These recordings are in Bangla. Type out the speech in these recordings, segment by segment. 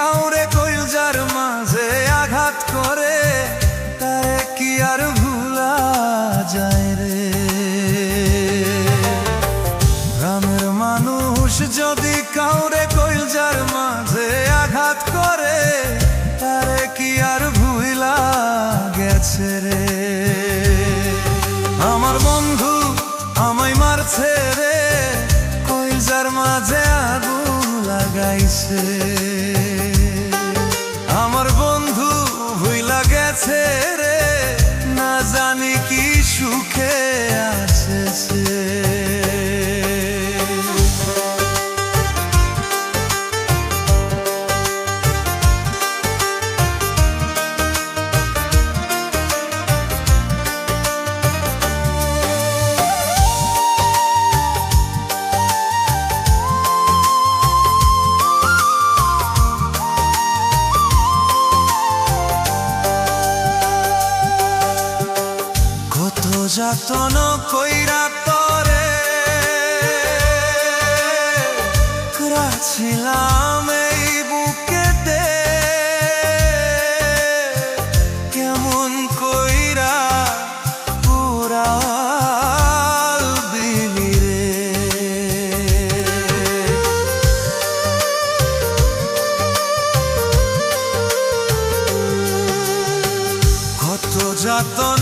কাউরে কইলজার মাঝে আঘাত করে, তারে কি আর ভুলা যায় রে? গ্রামের মানুষ যদি কাউরে কইলজার মাঝে আঘাত করে, তারে কি আর ভুলা গেছে রে? আমার বন্ধু আমায় মারছে রে, কইলজার মাঝে আগুন লাগাইছে। যাতন কইরা তরে। রাছিলাম এই বুকেতে কেমন কইরা কত যাতন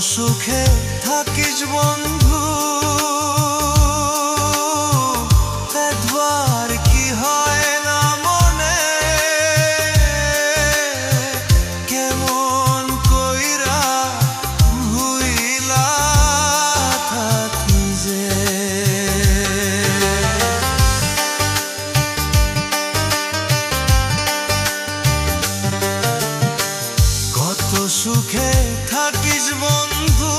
সুখে থাকিস বন্ধু। সুখে থাকিস বন্ধু।